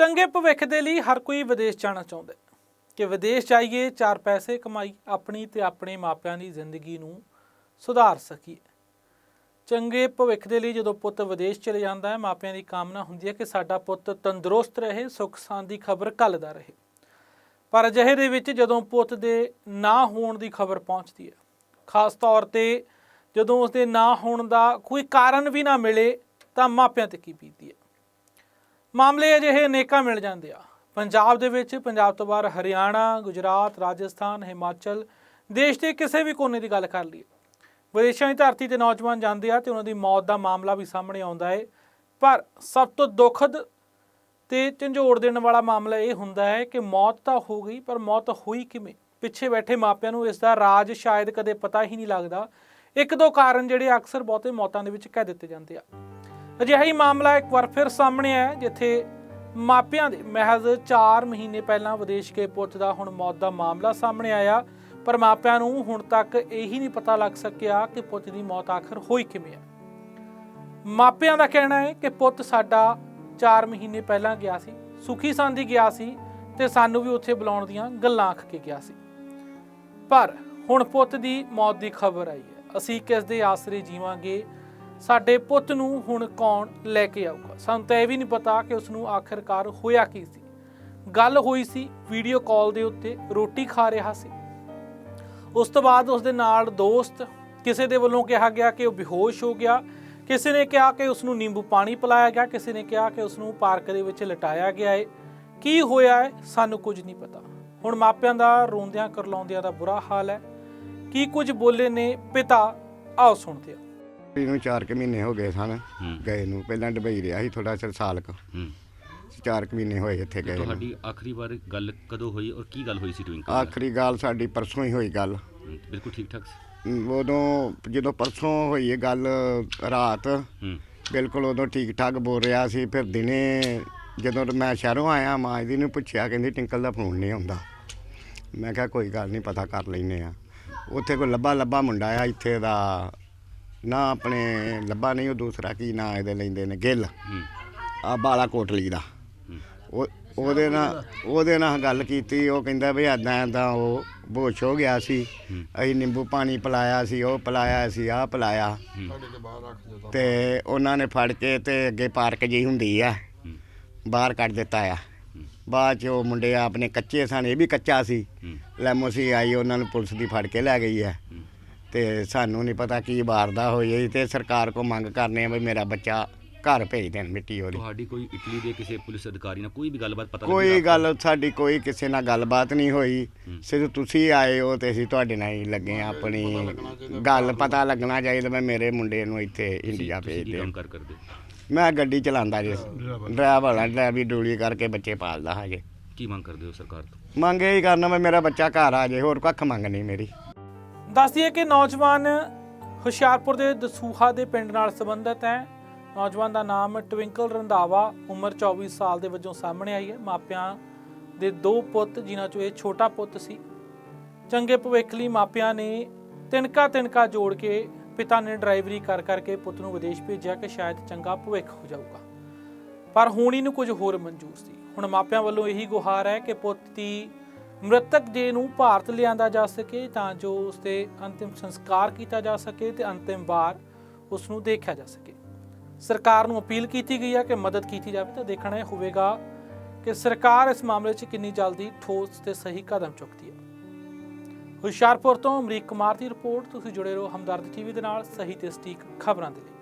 ਚੰਗੇ ਭਵਿੱਖ ਦੇ ਲਈ ਹਰ ਕੋਈ ਵਿਦੇਸ਼ ਜਾਣਾ ਚਾਹੁੰਦਾ ਕਿ ਵਿਦੇਸ਼ ਜਾਈਏ, ਚਾਰ ਪੈਸੇ ਕਮਾਈ, ਆਪਣੀ ਤੇ ਆਪਣੇ ਮਾਪਿਆਂ ਦੀ ਜ਼ਿੰਦਗੀ ਨੂੰ ਸੁਧਾਰ ਸਕੀਏ। ਚੰਗੇ ਭਵਿੱਖ ਦੇ ਲਈ ਜਦੋਂ ਪੁੱਤ ਵਿਦੇਸ਼ ਚਲੇ ਜਾਂਦਾ ਹੈ, ਮਾਪਿਆਂ ਦੀ ਕਾਮਨਾ ਹੁੰਦੀ ਹੈ ਕਿ ਸਾਡਾ ਪੁੱਤ ਤੰਦਰੁਸਤ ਰਹੇ, ਸੁੱਖ ਸ਼ਾਂਤੀ ਦੀ ਖਬਰ ਘੱਲਦਾ ਰਹੇ। ਪਰ ਅਜਿਹੇ ਦੇ ਵਿੱਚ ਜਦੋਂ ਪੁੱਤ ਦੇ ਨਾ ਹੋਣ ਦੀ ਖਬਰ ਪਹੁੰਚਦੀ ਹੈ, ਖਾਸ ਤੌਰ ਤੇ ਜਦੋਂ ਉਸ ਦੇ ਨਾ ਹੋਣ ਦਾ ਕੋਈ ਕਾਰਨ ਵੀ ਨਾ ਮਿਲੇ, ਤਾਂ ਮਾਪਿਆਂ ਤੇ ਕੀ ਬੀਤਦੀ ਹੈ? ਮਾਮਲੇ ਅਜਿਹੇ ਅਨੇਕਾਂ ਮਿਲ ਜਾਂਦੇ ਆ। ਪੰਜਾਬ ਦੇ ਵਿੱਚ, ਪੰਜਾਬ ਤੋਂ ਬਾਹਰ ਹਰਿਆਣਾ, ਗੁਜਰਾਤ, ਰਾਜਸਥਾਨ, ਹਿਮਾਚਲ, ਦੇਸ਼ ਦੇ ਕਿਸੇ ਵੀ ਕੋਨੇ ਦੀ ਗੱਲ ਕਰ ਲਈਏ। ਵਿਦੇਸ਼ਾਂ ਦੀ ਧਰਤੀ ਤੇ ਨੌਜਵਾਨ ਜਾਂਦੇ ਆ ਤੇ ਉਹਨਾਂ ਦੀ ਮੌਤ ਦਾ ਮਾਮਲਾ ਵੀ ਸਾਹਮਣੇ ਆਉਂਦਾ ਹੈ। ਪਰ ਸਭ ਤੋਂ ਦੁਖਦ ਤੇ ਝੰਜੋੜ ਦੇਣ ਵਾਲਾ ਮਾਮਲਾ ਇਹ ਹੁੰਦਾ ਹੈ ਕਿ ਮੌਤ ਤਾਂ ਹੋ ਗਈ, ਪਰ ਮੌਤ ਹੋਈ ਕਿਵੇਂ? ਪਿੱਛੇ ਬੈਠੇ ਮਾਪਿਆਂ ਨੂੰ ਇਸ ਦਾ ਰਾਜ ਸ਼ਾਇਦ ਕਦੇ ਪਤਾ ਹੀ ਨਹੀਂ ਲੱਗਦਾ। ਇੱਕ ਦੋ ਕਾਰਨ ਜਿਹੜੇ ਅਕਸਰ ਬਹੁਤੇ ਮੌਤਾਂ ਦੇ ਵਿੱਚ ਕਹਿ ਦਿੱਤੇ ਜਾਂਦੇ ਆ। ਅਜਿਹਾ ਹੀ ਮਾਮਲਾ ਇੱਕ ਵਾਰ ਫਿਰ ਸਾਹਮਣੇ ਆਇਆ, ਜਿੱਥੇ ਮਾਪਿਆਂ ਦੇ ਮਹਿਜ਼ 4 ਮਹੀਨੇ ਪਹਿਲਾਂ ਵਿਦੇਸ਼ ਗਏ ਪੁੱਤ ਦਾ ਹੁਣ ਮੌਤ ਦਾ ਮਾਮਲਾ ਸਾਹਮਣੇ ਆਇਆ, ਪਰ ਮਾਪਿਆਂ ਨੂੰ ਹੁਣ ਤੱਕ ਇਹੀ ਨਹੀਂ ਪਤਾ ਲੱਗ ਸਕਿਆ ਕਿ ਪੁੱਤ ਦੀ ਮੌਤ ਆਖਰ ਹੋਈ ਕਿਵੇਂ ਹੈ ਮਾਪਿਆਂ ਦਾ ਕਹਿਣਾ ਹੈ ਕਿ ਪੁੱਤ ਸਾਡਾ 4 ਮਹੀਨੇ ਪਹਿਲਾਂ ਗਿਆ ਸੀ, ਸੁਖੀ ਸੰਦੀ ਗਿਆ ਸੀ ਤੇ ਸਾਨੂੰ ਵੀ ਉੱਥੇ ਬੁਲਾਉਣ ਦੀਆਂ ਗੱਲਾਂ ਆਖ ਕੇ ਗਿਆ ਸੀ। ਪਰ ਹੁਣ ਪੁੱਤ ਦੀ ਮੌਤ ਦੀ ਖਬਰ ਆਈ ਹੈ। ਅਸੀਂ ਕਿਸ ਦੇ ਆਸਰੇ ਜੀਵਾਂਗੇ? ਸਾਡੇ ਪੁੱਤ ਨੂੰ ਹੁਣ ਕੌਣ ਲੈ ਕੇ ਆਊਗਾ? ਸਾਨੂੰ ਤਾਂ ਇਹ ਵੀ ਨਹੀਂ ਪਤਾ ਕਿ ਉਸ ਨੂੰ ਆਖਰਕਾਰ ਹੋਇਆ ਕੀ ਸੀ। ਗੱਲ ਹੋਈ ਸੀ ਵੀਡੀਓ ਕਾਲ ਦੇ ਉੱਤੇ, ਰੋਟੀ ਖਾ ਰਿਹਾ ਸੀ। ਉਸ ਤੋਂ ਬਾਅਦ ਉਸ ਦੇ ਨਾਲ ਦੋਸਤ ਕਿਸੇ ਦੇ ਵੱਲੋਂ ਕਿਹਾ ਗਿਆ ਕਿ ਉਹ ਬੇਹੋਸ਼ ਹੋ ਗਿਆ। ਕਿਸੇ ਨੇ ਕਿਹਾ ਕਿ ਉਸ ਨੂੰ ਨਿੰਬੂ ਪਾਣੀ ਪਿਲਾਇਆ ਗਿਆ। ਕਿਸੇ ਨੇ ਕਿਹਾ ਕਿ ਉਸ ਨੂੰ ਪਾਰਕ ਦੇ ਵਿੱਚ ਲਟਾਇਆ ਗਿਆ ਹੈ ਕੀ ਹੋਇਆ ਹੈ ਸਾਨੂੰ ਕੁਝ ਨਹੀਂ ਪਤਾ। ਹੁਣ ਮਾਪਿਆਂ ਦਾ ਰੋਂਦਿਆਂ ਕਰਲਾਉਂਦਿਆਂ ਦਾ ਬੁਰਾ ਹਾਲ ਹੈ। ਕੀ ਕੁਝ ਬੋਲੇ ਨੇ ਪਿਤਾ, ਆਓ ਸੁਣਦੇ ਹਾਂ। ਇਹਨੂੰ 4 ਕੁ ਮਹੀਨੇ ਹੋ ਗਏ ਸਨ। ਗਏ ਨੂੰ। ਪਹਿਲਾਂ ਦੁਬਈ ਰਿਹਾ ਸੀ ਥੋੜਾ ਚਿਰ ਸਾਲ ਕੁ। ਹੂੰ। 4 ਕੁ ਮਹੀਨੇ ਹੋਏ ਇੱਥੇ ਗਏ ਨੂੰ। ਤੁਹਾਡੀ ਆਖਰੀ ਵਾਰ ਗੱਲ ਕਦੋਂ ਹੋਈ ਔਰ ਕੀ ਗੱਲ ਹੋਈ ਸੀ ਟਵਿੰਕਲ ਨਾਲ? ਆਖਰੀ ਗੱਲ ਸਾਡੀ ਪਰਸੋਂ ਹੀ ਹੋਈ ਗੱਲ। ਹੂੰ, ਬਿਲਕੁਲ ਠੀਕ ਠਾਕ ਸੀ। ਅਮ, ਉਦੋਂ ਜਦੋਂ ਪਰਸੋਂ ਹੋਈ ਇਹ ਗੱਲ ਰਾਤ ਹੂੰ। ਬਿਲਕੁਲ ਉਦੋਂ ਠੀਕ ਠਾਕ ਬੋਲ ਰਿਹਾ ਸੀ। ਫਿਰ ਦਿਨੇ ਜਦੋਂ ਮੈਂ ਸ਼ਹਿਰੋਂ ਆਇਆ ਮਾਂ ਜੀ ਨੂੰ ਪੁੱਛਿਆ ਕਹਿੰਦੀ ਟਿੰਕਲ ਦਾ ਫੋਨ ਨਹੀਂ ਆਉਂਦਾ। ਮੈਂ ਕਿਹਾ ਕੋਈ ਗੱਲ ਨਹੀਂ ਪਤਾ ਕਰ ਲੈਨੇ ਆ ਉੱਥੇ ਕੋਈ ਲੱਭਾ ਲੱਭਾ ਮੁੰਡਾ ਆ ਇੱਥੇ ਦਾ ਨਾ ਆਪਣੇ ਲੱਭਾ ਨਹੀਂ ਉਹ ਦੂਸਰਾ ਕੀ ਨਾਂ ਇਹਦੇ ਲੈਂਦੇ ਨੇ ਗਿੱਲ। ਹੂੰ। ਆ ਬਾਲਾ ਕੋਟਲੀ ਦਾ। ਉਹ ਉਹਦੇ ਨਾਲ ਉਹਦੇ ਨਾਲ ਗੱਲ ਕੀਤੀ ਉਹ ਕਹਿੰਦਾ ਵੀ ਐਦਾਂ ਐਦਾਂ ਉਹ ਬੋਸ਼ ਹੋ ਗਿਆ ਸੀ। ਅਸੀਂ ਨਿੰਬੂ ਪਾਣੀ ਪਿਲਾਇਆ ਸੀ ਉਹ ਪਿਲਾਇਆ ਸੀ ਆਹ ਪਿਲਾਇਆ। ਤੇ ਉਹਨਾਂ ਨੇ ਫੜ ਕੇ ਤੇ ਅੱਗੇ ਪਾਰਕ ਜੀ ਹੁੰਦੀ ਆ ਬਾਹਰ ਕੱਢ ਦਿੱਤਾ ਆ। ਬਾਅਦ ਚ ਉਹ ਮੁੰਡੇ ਆਪਣੇ ਕੱਚੇ ਸਨ ਇਹ ਵੀ ਕੱਚਾ ਸੀ। ਲੈਮੋਸੀ ਆਈ ਉਹਨਾਂ ਨੂੰ ਪੁਲਿਸ ਦੀ ਫੜ ਕੇ ਲੈ ਗਈ ਹੂੰ। ਤੇ ਸਾਨੂੰ ਨਹੀਂ ਪਤਾ ਕੀ ਵਾਰਦਾ ਹੋਈ ਹੈ ਤੇ ਸਰਕਾਰ ਕੋ ਮੰਗ ਕਰਨੇ ਆ ਵੀ ਮੇਰਾ ਬੱਚਾ ਘਰ ਭੇਜ ਦੇਣ ਮਿੱਟੀ ਉਹਦੀ। ਤੁਹਾਡੀ ਕੋਈ ਇਟਲੀ ਦੇ ਕਿਸੇ ਪੁਲਿਸ ਅਧਿਕਾਰੀ ਨਾਲ ਕੋਈ ਵੀ ਗੱਲਬਾਤ ਪਤਾ ਲੱਗੀ ਕੋਈ ਗੱਲ ਸਾਡੀ ਕੋਈ ਕਿਸੇ ਨਾਲ ਗੱਲਬਾਤ ਨਹੀਂ ਹੋਈ। ਹੂੰ। ਸਿਰਫ ਤੁਸੀਂ ਆਏ ਹੋ ਤੇ ਅਸੀਂ ਤੁਹਾਡੇ ਨਾਲ ਹੀ ਲੱਗੇ ਹਾਂ ਆਪਣੀ ਗੱਲ ਪਤਾ ਲੱਗਣਾ ਚਾਹੀਦਾ ਮੈਂ ਮੇਰੇ ਮੁੰਡੇ ਨੂੰ ਇੱਥੇ ਇੰਡੀਆ ਭੇਜ ਦੇ ਕੰਮ ਕਰ ਕਰਦੇ? ਮੈਂ ਗੱਡੀ ਚਲਾਉਂਦਾ ਜੀ। ਡਰਾਈਵਰ ਹਾਂ ਡਰਾਈਵਰੀ ਡੂਲੀ ਕਰਕੇ ਬੱਚੇ ਪਾਲਦਾ ਹਜੇ ਕੀ ਮੰਗ ਕਰਦੇ ਹੋ ਸਰਕਾਰ ਤੋਂ? ਮੰਗ ਇਹ ਕਰਨਾ ਮੈਂ ਮੇਰਾ ਬੱਚਾ ਘਰ ਆ ਜਾਏ ਹੋਰ ਕੱਖ ਮੰਗ ਨਹੀਂ ਮੇਰੀ। ਦੱਸ ਦਈਏ ਕਿ ਨੌਜਵਾਨ ਹੁਸ਼ਿਆਰਪੁਰ ਦੇ ਦਸੂਹਾ ਦੇ ਪਿੰਡ ਨਾਲ ਸੰਬੰਧਿਤ ਹੈ। ਨੌਜਵਾਨ ਦਾ ਨਾਮ ਟਵਿੰਕਲ ਰੰਧਾਵਾ ਉਮਰ 24 ਸਾਲ ਦੇ ਵਜੋਂ ਸਾਹਮਣੇ ਆਈ ਹੈ। ਮਾਪਿਆਂ ਦੇ ਦੋ ਪੁੱਤ, ਜਿਨ੍ਹਾਂ ਚੋਂ ਇਹ ਛੋਟਾ ਪੁੱਤ ਸੀ। ਚੰਗੇ ਭਵਿੱਖ ਲਈ ਮਾਪਿਆਂ ਨੇ ਤਿਣਕਾ ਤਿਣਕਾ ਜੋੜ ਕੇ ਪਿਤਾ ਨੇ ਡਰਾਈਵਰੀ ਕਰ ਕਰਕੇ ਪੁੱਤ ਨੂੰ ਵਿਦੇਸ਼ ਭੇਜਿਆ ਕਿ ਸ਼ਾਇਦ ਚੰਗਾ ਭਵਿੱਖ ਹੋ ਜਾਊਗਾ। ਪਰ ਹੁਣ ਇਹਨੂੰ ਕੁਝ ਹੋਰ ਮਨਜ਼ੂਰ ਸੀ। ਹੁਣ ਮਾਪਿਆਂ ਵੱਲੋਂ ਇਹੀ ਗੁਹਾਰ ਹੈ ਕਿ ਪੁੱਤ ਦੀ ਮ੍ਰਿਤਕ ਦੇ ਨੂੰ ਭਾਰਤ ਲਿਆਂਦਾ ਜਾ ਸਕੇ ਤਾਂ ਜੋ ਉਸ ਦੇ ਅੰਤਿਮ ਸੰਸਕਾਰ ਕੀਤਾ ਜਾ ਸਕੇ ਤੇ ਅੰਤਿਮ ਵਾਰ ਉਸ ਨੂੰ ਦੇਖਿਆ ਜਾ ਸਕੇ। ਸਰਕਾਰ ਨੂੰ ਅਪੀਲ ਕੀਤੀ ਗਈ ਹੈ ਕਿ ਮਦਦ ਕੀਤੀ ਜਾਵੇ ਤਾਂ ਦੇਖਣਾ ਇਹ ਹੋਵੇਗਾ ਕਿ ਸਰਕਾਰ ਇਸ ਮਾਮਲੇ 'ਚ ਕਿੰਨੀ ਜਲਦੀ ਠੋਸ ਤੇ ਸਹੀ ਕਦਮ ਚੁੱਕਦੀ ਹੈ। ਹੁਸ਼ਿਆਰਪੁਰ ਤੋਂ ਅਮਰੀਕ ਕੁਮਾਰ ਦੀ ਰਿਪੋਰਟ। ਤੁਸੀਂ ਜੁੜੇ ਰਹੋ ਹਮਦਰਦ ਟੀਵੀ ਦੇ ਨਾਲ। ਸਹੀ ਤੇ ਸਟੀਕ ਖਬਰਾਂ ਦੇ ਲਈ।